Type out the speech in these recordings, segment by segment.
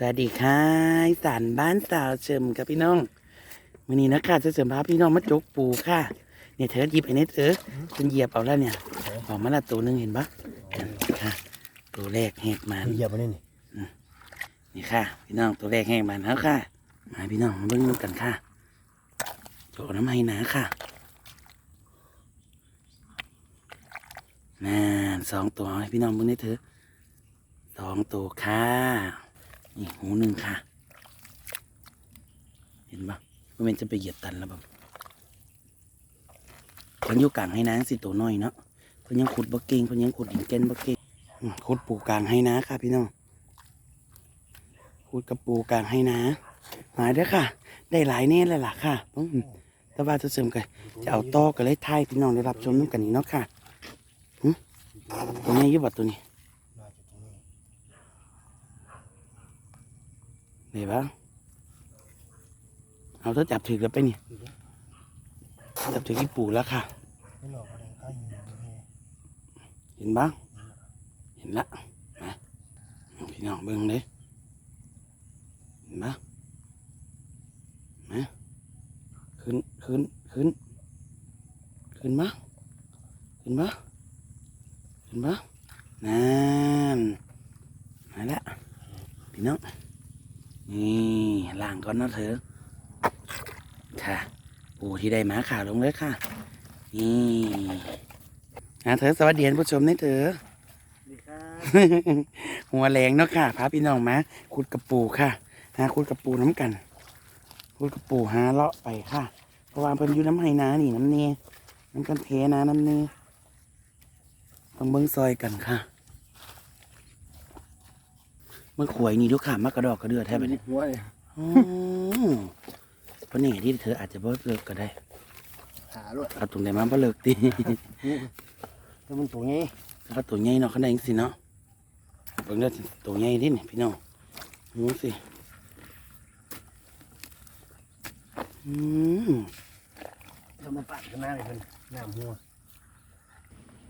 สวัสดีค่ะอีสานบ้านสาวเฉิมกับพี่น้องวันนี้นะคะจะเสริมพาพี่น้องมาจกปูค่ะเนี่ยเธอหยิบไอ้นี่เธอฉันเหยียบเอาแล้วเนี่ยออกมาละตัวหนึงเห็นปะค่ะ ตัวแรกแหกมันเหยียบมาเนี่ยนี่นี่ค่ะ พี่น้องตัวแรกแหกมันแล้วค่ะ มาพี่น้องมาเบิ่งนำกันค่ะโจกน้ำให้หนาค่ะนั่นสองตัวให้พี่น้องเบิ่งได้เถอะสองตัวค่ะ นี่หูหนึ่งค่ะ เห็นปะว่ามันจะไปเหยียบตันแล้วแบบเพิ่นอยู่กลางให้นางสิตัวน้อยเนาะเพิ่นยังขุดบ่เก่งเพิ่นยังขุดหินเก่นบ่เก่งขุดปูกลางให้นาค่ะ พี่น้องขุดกับปูกลางให้นามายเด้อค่ะ ได้หลายแน่เลยล่ะค่ะอืมแต่ว่าจะเสริมกันจะเอาต่อกันเลยทายพี่น้องได้รับชมน้ำกันนี้เนาะค่ะตัวนี้ยุบบัดตัวนี้ น่าจะตรงนี้ เดี๋ยวบ้างเอาถ้าจับถือแล้วไปนี่จับถือที่ปู่แล้วค่ะ เห็นบ้างเห็นละมาพี่น้องเบิ่งเลยเห็นบ้างมขึ้นขึ้นขึ้นขึ้นมาขึ้นมาขึ้นมานั่นมาละพี่น้อง นี่ล่างก่อนเนาะเถอะค่ะปูที่ได้หมาขาวลงเลยค่ะ นี่อะเธอสวัสดีท่านผู้ชมนี่เถอะดีครับหัวแรงเนาะค่ะพาพี่น้องมาขุดกระปูค่ะหาขุดกระปูน้ำกันขุดกระปูหาเลาะไปค่ะ เพราะว่าเพิ่นอยู่น้ำไห้นานี่น้ำเนน้ำกันเทนาน้ำเนต้องเบิ้งซอยกันค่ะเมื่อขวยนี่ลูกขามากระดอกกระเดือแทบไปเนี่ยหัวเลยอ๋อเพราะนี่ที่เธออาจจะบ่เลิกก็ได้ หาด้วยเอาตรงไหนมาบ่เลิกติแล้วมันตัวนี้ถ้าตัวใหญ่เนาะเขาได้จังสิเนาะเบิ่งได้อสิตัวใหญ่ดิเนี่ยพี่น้องดูสิอืมทำมาปัดกันหน้าเลยเพิ่นน้ำหัว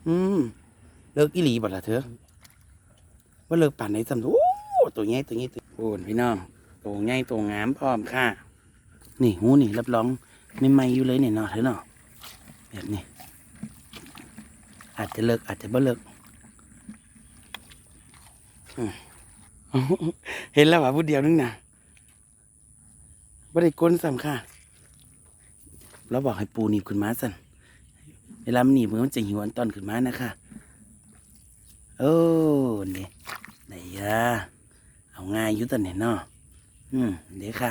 อืมเลิกอีหลีบ่ล่ะเธอว่าเลิกป่านไหนสำโอ้ ตัวใหญ่ตัวใหญ่ตัวโอนพี่น้องตัวใหญ่ตัวงามพร้อมค่ะ นี่หูนี่รับรองไม่ไม่อยู่เลยเนี่ยเนาะเธอเนาะแบบนี้ อาจจะเลิกอาจจะบ่เลิกเห็นแล้วว่าผู้เดียวนึงนะบ่ได้ก้นซ้ำค่ะเราบอกให้ปูหนีบขึ้นมาสั่นเวลามันหนีบมันจะหิวอันตอนขึ้นมานะคะ โอ้นี่ไหนยะ เอาง่ายยู่ตอนนี้เนาะอืมเดี๋ยวค่ะ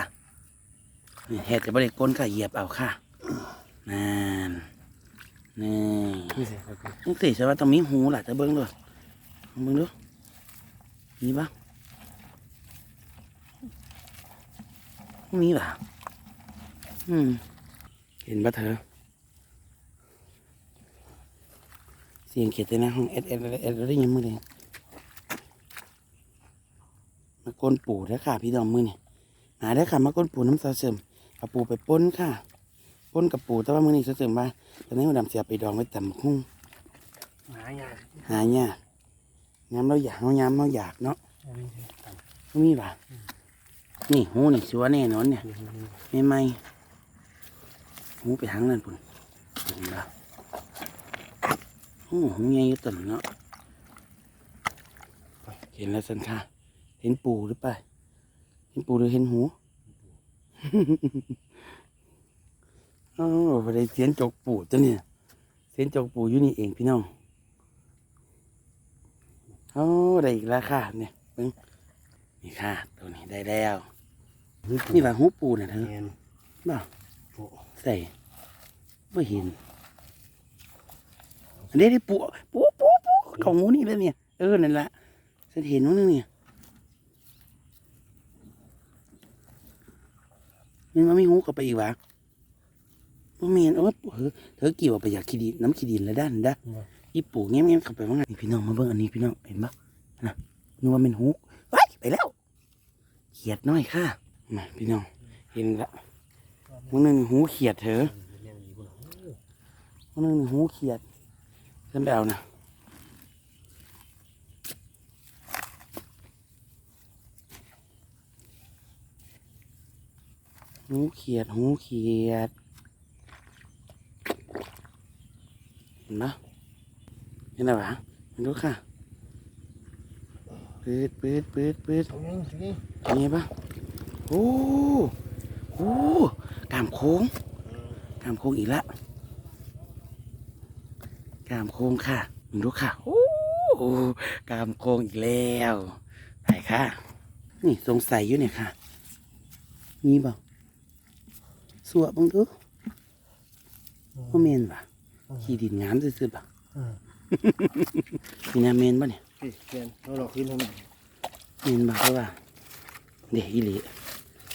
เห็ดจะบ่ได้ก้นค่ะเหยียบเอาค่ะนั่นนี่นี่สิใช่ว่าต้องมีหูหล่ะจะเบิ้งด้วยเบิ้งดูมีปะมีป่ะอืม เห็นปะเธอ เสียงเขียดเลยนะห้องเอ็ดเอ็ดเอ็ดเอ็ดได้ยินมือเลยมา ก้นปู่เด้อค่ะ พี่ดอมมือนี่หาได้อค่ะมาก้นปู่น้ำซาเสริมเอาปู่ไปป้นค่ะป้นกับปู่แต่ว่ามือนี่ซาเสริมว่าตอนนี้มันดำเสียไปดองไว้ต่ำหุ้งหายากหาเนี่ยย้ำเราอยากเราย้ำเราอยากเนาะอันนี้สิต่บ่มีป่ะนี่หูนี่ชัวร์แน่นอนเนี่ยำไม่ไม่หูไปทางนั้นปุ่นเห็นป่ะโอ้หูใหญ่อยู่ต้นเนาะเห็นแล้วสันค่ะ เห็นปูหรือเปล่าเห็นปูหรือเห็นหูโอ้พอได้เสียนจกปูจ้ะเนี่ยเสียนจกปูอยู่นี่เองพี่น้องโอ้ได้อีกแล้วค่ะเนี่ยเบิ่งนี่ค่ะตัวนี้ได้แล้วนี่ว่าหูปูเนี่ยเธอเงินบ่าโอ้ใส่ไม่เห็นอันนี้ได้ปูปูปูปูของหูนี่เลยเนี่ย เออนั่นละฉันเห็นนู้นงเนี่ย นี่มันไม่หูกับไปอีกวะบ่มีอันโอ้เธอเธอกี่ยว่าไปอยากขีดินน้ำขี้ดินแล้วด้านด้าอีปู่เงี้ยบๆเข้าไปว่าไงนี่พี่น้องมาเบิ่งอันนี้พี่น้องเห็นปะนะนึกว่าเป็นฮุกไปไปแล้วเขียดน้อยค่ะมาพี่น้องเห็นละมันนึงหูเขียดเถอะมันนึงหูเขียดขึ้นไปเอานะ หูเขียดหูเขียดเห็นปะเห็นอะไรวะมันดูค่ะปืดปืดปืดปืดตรงนี้ตรงนี้เป็นไงปะโอ้โหกามโค้งกามโค้งอีกละกามโค้งค่ะมันดูค่ะโอ้กามโค้งอีกแล้วไปค่ะ นี่สงสัยอยู่เนี่ยค่ะมีบ่ สวบังดูว่าเมนบ่ขี้ดินงามซื่อๆบ่อืมมีนาเมนบ่เนี่ยพี่เขียนเราหลอกขึ้นทำไมเมนบ่เพราะว่าเด็กอีหลี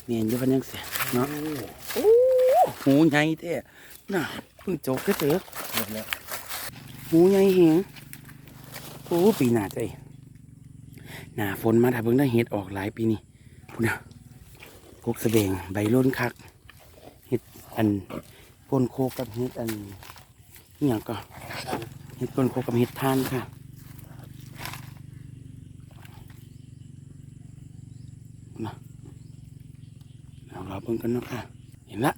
เมนอยู่พันยังเสียเนาะโอ้หูใหญ่แท้น่ะเพิ่งจบแค่เถอะหมดแล้วหูใหญ่แหงโอ้ปีหน้าใจหน้าฝนมาถ้าเบิ่งได้เห็ดออกหลายปีนี้พุ่นน่ะกกแสดงใบล้นคักเห็ด อันก้นโคกกับเห็ดอันนี่หยังก็เห็ดก้นโคกกับเห็ดทานค่ะนะเอาเราเบิ่งกันเนาะค่ะ เห็นละ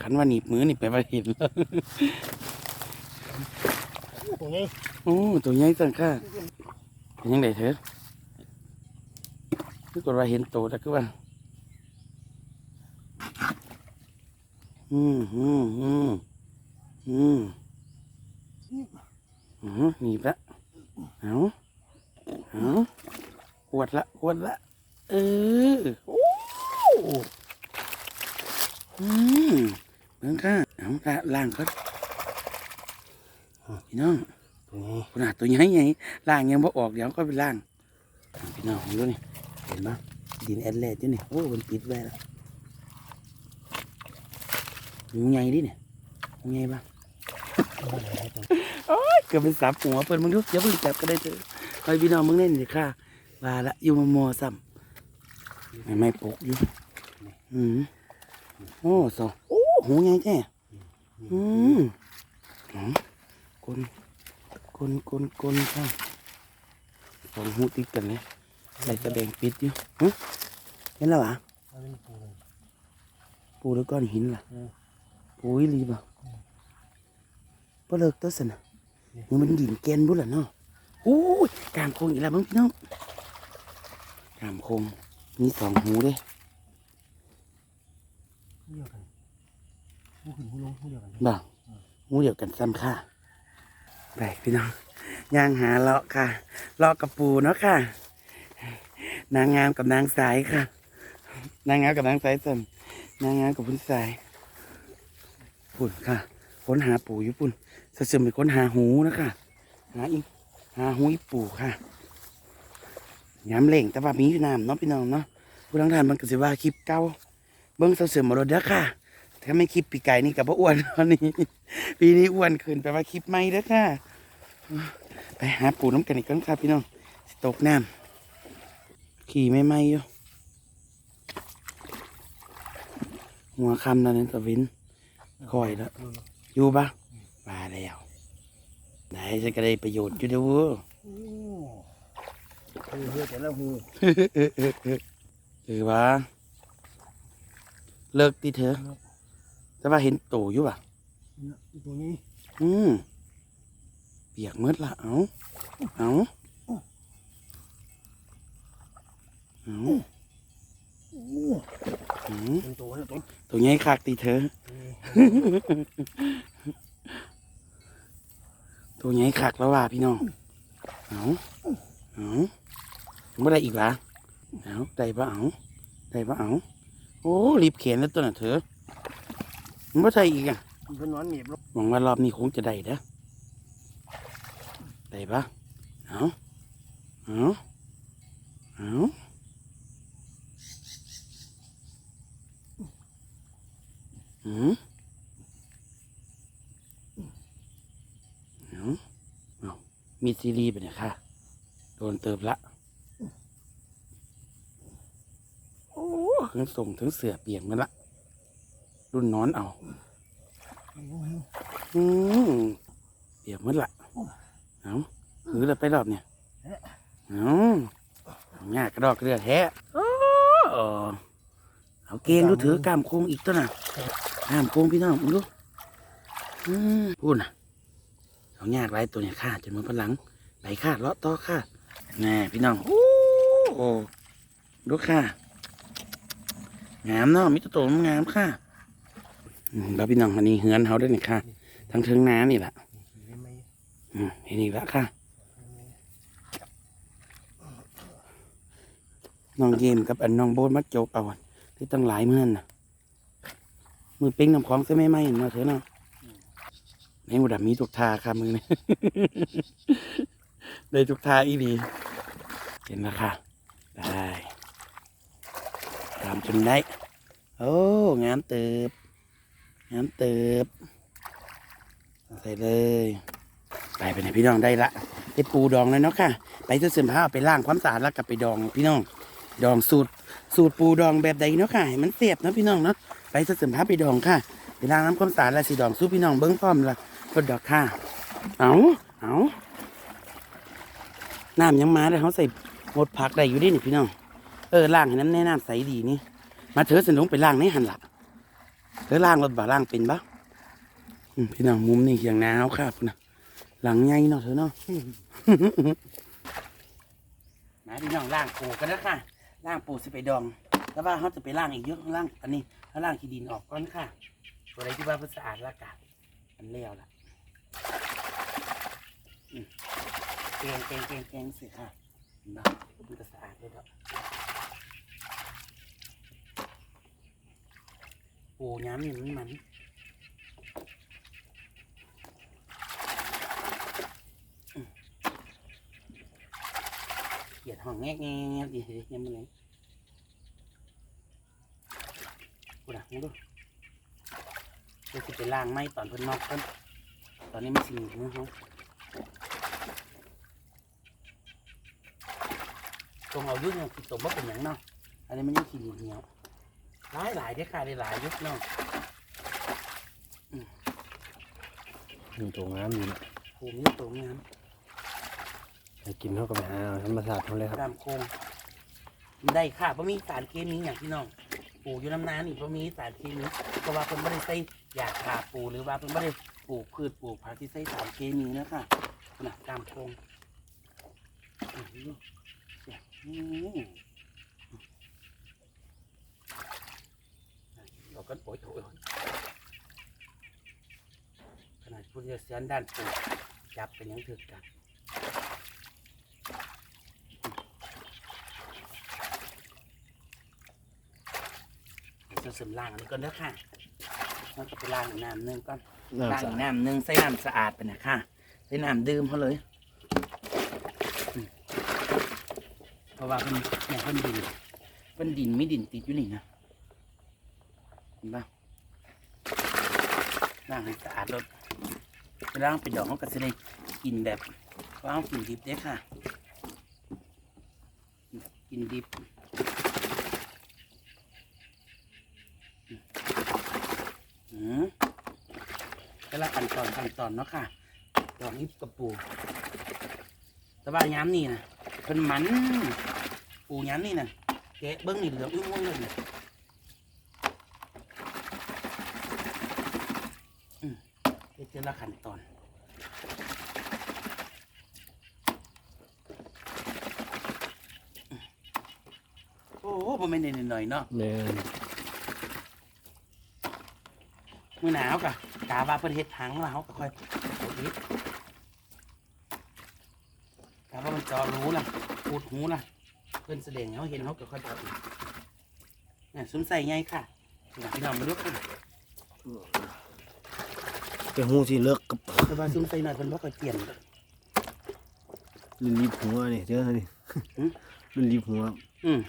ขันว่าหนีบมือนี่ไปว่าเห็นแล้วตรงนี้โอ้ตัวใหญ่จังค่ะเป็นยังไงเถอะคือกดว่าเห็นโตแต่คือว่า อืมอืมอืมอืมอืมหนีบละเอาเอาขวดละขวดละ เออโอ้อืมเบิ่งค่ะเอาละล่างเขาพี่น้องตรงนี้ขนาดตัวใหญ่ใหญ่ล่างยังบ่ออกเดี๋ยวก็ไปล่างพี่น้องดูนี่เห็นปะดินแอดเลดอยู่นี่โอ้มันปิดไว้แล้ว งูใหญ่ดิเนี่ยงูใหญ่ปะโอ้ยเกือบเป็นสามหัวเปิดมึงดูอย่าเพิ่งจับก็ได้เถอะคอยพี่น้องมึงเล่นดิค่ะว่าละอยู่มามอซ้ำไม่ไม่ปลุกอยู่อืมโอ้สองโอ้หูใหญ่แท้อืมอ๋อคนกลนกลนกลนค่ะสองหูติดกันเลยใส่กระแดงปิดอยู่ฮะเห็นแล้วเหรอเอาเป็นปูเลยปูแล้วก้อนหินล่ะ อืมปูอีหลีบ่บ่เลิกตัวสนะยังมันดินแกนบุล่ะเนาะโอ้ยกามโคงอีกแล้วเบ้งพี่น้องกามโคงมีสองหูเด้เดียวกันหูขึ้นหูลงหูเดียวกันบ่หูเดียวกันซ้ำค่ะไปพี่น้องย่างหาเลาะค่ะเลาะกับปูเนาะค่ะ นางงามกับนางสายค่ะ นางงามกับนางสายส่วนนางงามกับพุ่นสาย ปุ่นค่ะ ค้นหาปูอยู่ปุ่นสะเสริมไปค้นหาหูนะคะหาอีหาหูอีปู่ค่ะย้ำเล่งแต่ว่ามีอยู่น้ำเนาะพี่น้องเนาะผู้ทั้งทานมันก็สิว่าคลิปเก่าเบิ้งสะเสริมมาโดเด้อค่ะถ้าไม่คลิปปีไก่นี่กับว่าอ้วนตอนนี้ปีนี้อ้วนขึ้นแปลว่าคลิปไม่เด้อค่ะ ไปหาปู่น้ำกันอีกครั้งค่ะพี่น้องสิตกน้ำขี่ไม่ไหมอยู่หัวคำแล้วนั่นตะวิน คอยแล้วอยู่ปะมาแล้วไหนฉันก็ได้ประโยชน์อยู่เด้อเว้อโอ้เออเฮ้ยแต่ละหูเออวะเลิกตีเถอะแต่ว่าเห็นโตอยู่ปะเนี่ยตรงนี้อืมเปียกหมืดละเอาเอาเอาโอ้เอาเป็น ตัวเนี่ยตรงตัวใหญ่คักตีเถอะตัวใหญ่คักแล้วว่ะพี่น้อง เอาเอาเมื่อไรอีกวะเอาได้ปะเอาได้ปะเอาโอ้รีบเขียนแล้วตัวน่ะเถอะมันไม่ใช่อีกอะมันเป็นนอนหนีบลงหวังว่ารอบนี้คงจะได้เด้อได้ปะเอาเอาเอา อืมเอาเอามีซีรีส์ไปเนี่ยค่ะ โดนเติบละ โอ้ถึงส่งถึงเสือเปียกกันละ รุ่นนอนเอาอืมเปียกหมดละเอาหือเลยไปรอบเนี่ยเอาเอาง่ายกระดอกเรือแท้โอ้ เอาเอาเกงดูถือกล้ามโค้งอีกตัวน่ะกล้ามโค้งพี่น้องมึงดูอืมพูดน่ะเอายากไรตัวเนี่ยฆ่าจนมันพลังไปฆ่าเลาะต่อฆ่าแน่พี่น้องโอ้โหดูค่ะงามเนาะมิตรโตมันงามค่ะอืมแล้วพี่น้องอันนี้เฮือนเขาด้วยนี่ค่ะทั้งเทิงน้ำนี่แหละไม่ไม่อืมเห็นอีกแล้วค่ะน้องเยมกับอันน้องโบนมัดโจกเอาอะ ที่ตั้งหลายเมื่อนน่ะมือเป้งน้ำของใช่ไหมไม่เห็นมาเถอะเนาะในหมดอะมีทุกทาค่ะมือนี่ได้ทุกทาอีดีเห็นแล้วค่ะได้ตามจนได้ โอ้งามเติบงามเติบใส่เลย ไปไปไหนพี่น้องได้ละได้ปูดองแล้วเนาะค่ะ ไปจะเสื่อมผ้าเอาไปล้างความสะอาดแล้วกลับไปดองพี่น้อง ดองสูตร สูตรปูดองแบบใดเนาะค่ะให้มันเสียบเนาะพี่น้องเนาะไปจะเสื่อมผ้าไปดองค่ะไปล้างน้ำความสาดแล้วสิดองสู้พี่น้องเบิ้งพร้อมละกดดอกค่ะ เอาเอาน้ำยังมาเลยเขาใส่หมดผักได้อยู่ดิหนี่พี่น้องเออล้างให้น้ำแน่น้ำใสดีนี่ มาเถอะสนุกไปล้างในหันละเธอล้างรถบ่ล้างเป็นปะพี่น้องมุมนี่อย่างหนาวครับนะหลังไงเนาะเธอเนาะมาพี่น้องล่างปูกันแล้วค่ะ ล่างปูสิไปดอง แล้วว่าเขาจะไปล่างอีกเยอะล่างอันนี้เขาล่างขี้ดินออกก่อนค่ะตัวอะไรที่ว่าเพื่อสะอาดละกาดมันเลี้ยวละอืมแกงแกงแกงแกงสิค่ะเนะมันจะสะอาดเลยครับปูย้ำนี่มันมัน ขียดห้องแงกแงกดีเฮ้ยยังไม่เลยกูดักมึงดูเดี๋ยวสิไปล้างไม้ตอนเพิ่นนอกเพิ่นตอนนี้มันสิหนีมือเขาตรงเอายุ่งยังติดตัวบ่เป็นอย่างเนาะอันนี้มันยังขี้เหนียวหลายหลายได้อค่ะได้หลายยุคเนาะมีตัวงามอยู่นะโอ้มีตัวงาม ให้กินเขาก็ไปหาเอาธรรมศาสตร์เขาเลยครับ ตามโครงได้ค่ะเพราะมีสารเคมีอย่างที่น้องปลูกอยู่น้ำนานี่เพราะมีสารเคมีเพราะว่าเพิ่นไม่ได้ใส่ยาฆ่าปูหรือว่าเพิ่นไม่ได้ปลูกพืชปลูกผักที่ใส่สารเคมีนะค่ะนะตามโครงอื้อหืออื้อหือเราก็โอยโอยโอยขนาดผู้เชี่ยวชาญด้านปลูกจับเป็นยังถือกันดี๋ยว จะเสริมล้างอันนี้ก่อนเด้อค่ะเราจะไปล้างอีกน้ำหนึงก่อนน้ำล้างสะอีกอาดน้ำหนึงใส่น้ำสะอาดไปนะค่ะใส่น้ำดื่มเขาเลยอืมเพราะว่าเป็นเนี่ยเป็นดินเป็นดินไม่ดินติดอยู่นี่นะเห็นปะล้างให้สะอาดรถเวลาเราไปดองเขาก็จะได้กินแบบว่าเขากินดิบเด้อค่ะ กินดิบ อืมแต่ละขั้นตอนขั้นตอนเนาะค่ะดอกนี้กับปูแต่ว่าย้ำนี่นะเพิ่นมันปูย้ำนี่นะแกะเบิ้งนี่เหลืองอุ้งๆเลยนะอืมเฮ็ดแต่ละขั้นตอนโอ้โหบ่แม่เนได้หน่อยเนาะ ม่นมื่อหนาวกะกาว่าเพิ่นเฮ็ดถังแล้วเขาก็ค่อยเอาอีกกาว่ามันจอรู้ล่ะพูดหูล่ะ เพิ่นแสดงให้เขาเห็นเขาก็ค่อยเอาอีกเนี่ยสมใส่ไงค่ะอยากพี่น้องมาดูค่ะไปหูสิเลิกกับแต่ว่าสมใส่หน่อยเพิ่นบ่ค่อยเปลี่ยนรุ่นรีบหัวนี่เจ้านี่หืมรุ่นรีบหัว อืม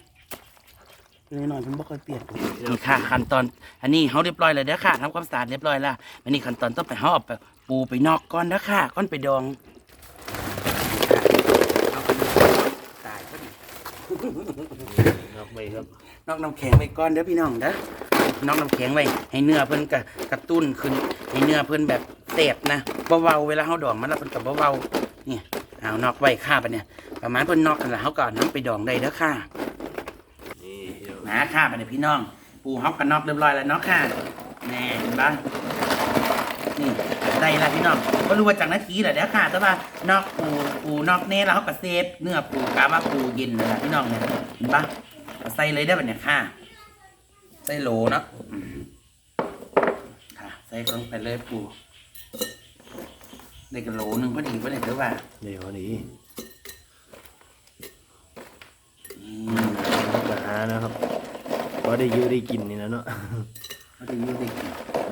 เลยหน่อยเพิ่นบ่ค่อยเปลี่ยนนี่ค่ะขั้นตอนอันนี้เขาเรียบร้อยแล้วเด้อค่ะทำความสะอาดเรียบร้อยแล้วอันนี้ขั้นตอนต้องไปเขาเอาไปปูไปนอกก่อนเด้อค่ะก่อนไปดองเอาไปตายพอดีนอกไปครับนอกน้ำแข็งไว้ก่อนเด้อพี่น้องเด้อนอกน้ำแข็งไว้ให้เนื้อเพิ่นกระกระตุ้นขึ้นให้เนื้อเพิ่นแบบเสบนะเบาๆเวลาเฮาดองมันแล้วเพิ่นกับเบาๆนี่เอานอกไว้ค่าปะเนี่ยประมาณเพิ่นนอกกันแล้วเฮาก็เอาน้ำไปดองได้เด้อค่ะนี่ มาค่ะปะเนี่ยพี่น้องปูปูฮอกกันนอกเรียบร้อยแล้วเนาะค่ะแน่เห็นปะนี่ได้ละพี่น้องก็รู้ว่าจากนาทีแหละเด้อค่ะ แต่ว่านอกปูปูนอกเน่แล้วเขาก็เซฟเนื้อปูกาว่าปูเย็นเลยล่ะพี่น้องเนี่ยเห็นปะเอาใส่เลยได้แบบเนี้ยค่ะ ใส่โหลเนาะอืมค่ะ ใส่ลงไปเลยปูได้กันโหลหนึ่งพอดีพอดีหรือว่าเดี๋ยวนี้อืมมาหานะครับ พอได้อยู่ได้กินนี่นะเนาะพอดีอยู่ดี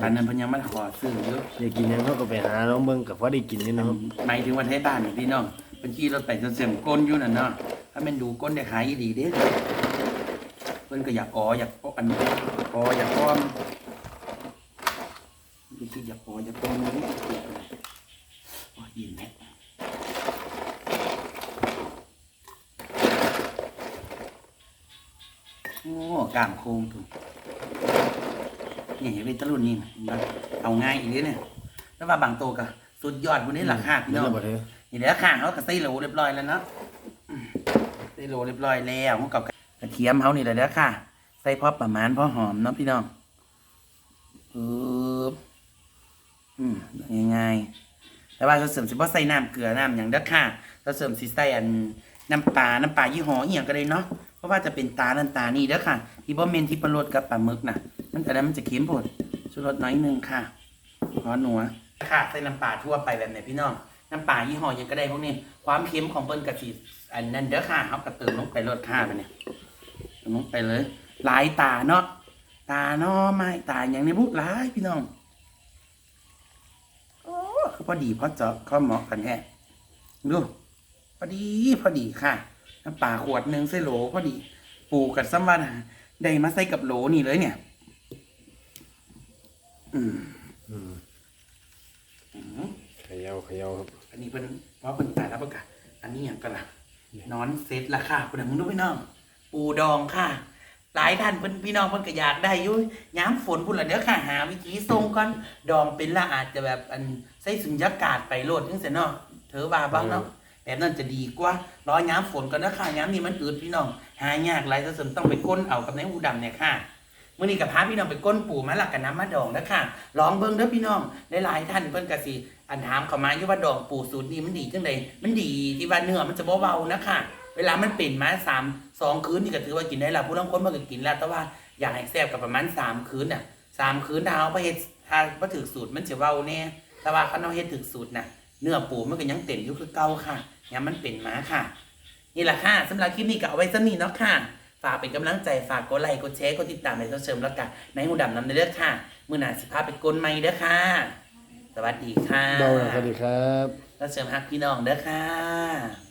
ตอนนั้นเพนยังไม่ขอซื้อเยอะได้กินยังเขาก็ไปหาน้องเบิ่งกับพอได้กินนี่นะครับหมายถึงว่าไทยบ้านนี่พี่น้องเป็นที่รถไปจนเสียมก้นอยู่น่ะเนาะถ้าแมันดูก้นได้ขายดีเด้เพิ่นก็อยากอ๋ออยากป้ออันอ๋ออยากป้อมดูสิอยากอ๋ออยากป้อมนี่โอ้ยยินแม่ โอ้กล้ามโค้งถูกนี่เห็นเป็นตะลุ่นนี่นะเอาง่ายอีกนิดเนี่ยแล้วว่าบางตัวก็สุดยอดพวกนี้ราคาพี่น้องนั่นบ่เถอะนี่เดี๋ยวข้างเขาก็ใส่โหลเรียบร้อยแล้วเนาะอืมใส่โหลเรียบร้อยแล้วเขากับกระเทียมเขานี่แหละเด้อค่ะใส่พอประมาณพอหอมเนาะพี่น้องปึ๊บอืมง่ายๆแต่ว่าเราเสริมสิบ่ใส่น้ำเกลือน้ำอย่างเด้อค่ะเราเสริมสิใส่อันน้ำปลาน้ำปลายี่ห้ออีหยังก็ได้เนาะ เพราะว่าจะเป็นตาลันตานี่เด้อค่ะที่บ่เมนที่ปลาโรดกับปลาหมึกน่ะมันแต่นั้นมันจะเค็มโพดชูรสน้อยหนึงค่ะขอหนัวค่ะใส่น้ำปลาทั่วไปแบบไหนพี่น้องน้ำปลายี่ห้อหยังก็ได้พวกนี้ความเค็มของเปิ้ลกะทิอันนั้นเด้อค่ะเขาก็เติมลงไปรสค่าไปเนี่ยเติมลงไปเลยหลายตาเนาะตาเนาะไม่ตาอย่างในบุกหลายพี่น้องโอ้คือพอดีพอเจาะข้อเหมาะกันแท้ดูพอดีพอดีค่ะ น้ำปลาขวดหนึ่งใส่โหลพอดี ปูกับซัมวันได้มาใส่กับโหลนี่เลยเนี่ย อืมอืมอืมเขย่าเขย่าครับอันนี้เป็นเพราะเป็นตายแล้วประกาศอันนี้อย่างกันล่ะนอนเซตละค่ะคุณมึงดูพี่น้อง ปูดองค่ะ หลายท่านเพิ่นพี่น้องเพิ่นก็อยากได้อยู่ย้ำฝนพุ่นละเด้อค่ะหาวิธีทรงก่อนดองเป็นละอาจจะแบบอันใส่สุญญากาศไปโลดจังซี่เนาะเธอว่าบ้างเนาะ แบบนั้นจะดีกว่ารอย้ำฝนก่อนนะค่ะย้ำนี่มันอืดพี่น้อง หายากหลายซะสมต้องไปก้นเอากับในหูดำเนี่ยค่ะมื่อนี้กับพาพี่น้องไปก้นปู่มาหลักกันน้ำมาดองนะค่ะลองเบิ่งเด้อพี่น้องหลายๆท่านเพิ่นกสิอันถามเขามาอยู่ว่าดองปู่สูตรนี้มันดีจังไดมันดีที่ว่าเนื้อมันจะเบาๆนะค่ะเวลามันเป็นมาสามสองคืนนี่ก็ถือว่ากินได้ละผู้ลางคนมันก็กินแล้วแต่ว่าอยากให้แซ่บกับประมาณสามคืนน่ะสามคืนถ้าเอาไปเฮ็ดถ้าบ่ถึกสูตรมันจะเบาแน่แต่ว่าคันเอาเฮ็ดถึกสูตรน่ะเนื้อปูมันก็ยังเต็มอยู่คือเก่าค่ะ ยังมันเป็นมาค่ะ นี่แหละค่ะสำหรับคลิปนี้ก็เอาไว้สนี้เนาะค่ะ ฝากเป็นกำลังใจฝากกดไลค์กดแชร์กดติดตามในโซเชียลแล้วกันในหูดำนำเด้อค่ะ มือหนาสิพาไปกลไม่เด้อค่ะ สวัสดีค่ะเบาหน่อยสวัสดีครับ แล้วเสริมฮักพี่น้องเด้อค่ะ